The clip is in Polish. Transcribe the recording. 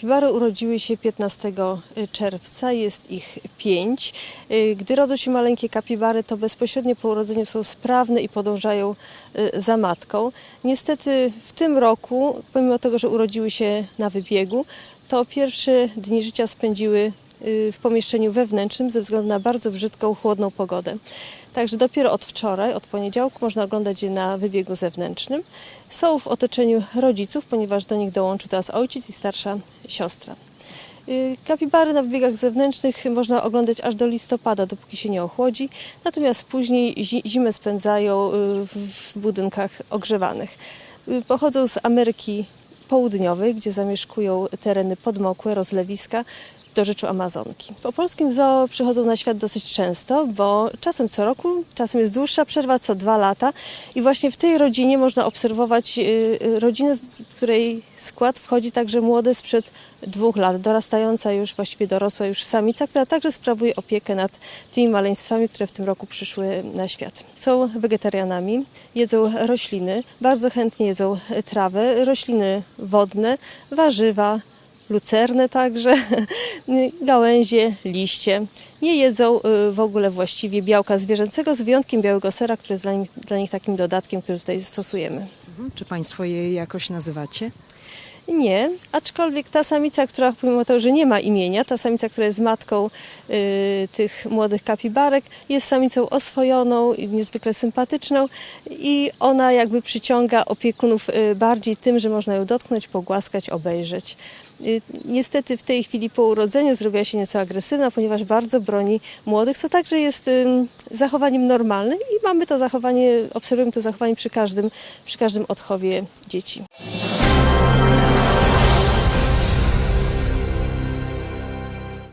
Kapibary urodziły się 15 czerwca, jest ich pięć. Y, Gdy rodzą się maleńkie kapibary, to bezpośrednio po urodzeniu są sprawne i podążają y, za matką. Niestety w tym roku, pomimo tego, że urodziły się na wybiegu, to pierwsze dni życia spędziły y, w pomieszczeniu wewnętrznym ze względu na bardzo brzydką, chłodną pogodę. Także dopiero od wczoraj, od poniedziałku, można oglądać je na wybiegu zewnętrznym. Są w otoczeniu rodziców, ponieważ do nich dołączył teraz ojciec i starsza siostra. Y, Kapibary na wybiegach zewnętrznych można oglądać aż do listopada, dopóki się nie ochłodzi, natomiast później zi- zimę spędzają y, w budynkach ogrzewanych. Y, Pochodzą z Ameryki Południowej, gdzie zamieszkują tereny podmokłe, rozlewiska w dorzeczu Amazonki. Po polskim zoo przychodzą na świat dosyć często, bo czasem co roku, czasem jest dłuższa przerwa, co dwa lata i właśnie w tej rodzinie można obserwować y, y, rodzinę, w której skład wchodzi także młode sprzed dwóch lat, dorastająca już, właściwie dorosła już samica, która także sprawuje opiekę nad tymi maleństwami, które w tym roku przyszły na świat. Są wegetarianami, jedzą rośliny, bardzo chętnie jedzą trawę, rośliny wodne, warzywa, lucerne także, gałęzie, liście. Nie jedzą y, w ogóle właściwie białka zwierzęcego, z wyjątkiem białego sera, który jest dla nich, dla nich takim dodatkiem, który tutaj stosujemy. Czy Państwo je jakoś nazywacie? Nie, aczkolwiek ta samica, która pomimo tego, że nie ma imienia, ta samica, która jest matką y, tych młodych kapibarek, jest samicą oswojoną i niezwykle sympatyczną i ona jakby przyciąga opiekunów y, bardziej tym, że można ją dotknąć, pogłaskać, obejrzeć. Y, Niestety w tej chwili po urodzeniu zrobiła się nieco agresywna, ponieważ bardzo broni młodych, co także jest ym, zachowaniem normalnym i mamy to zachowanie, obserwujemy to zachowanie przy każdym, przy każdym odchowie dzieci.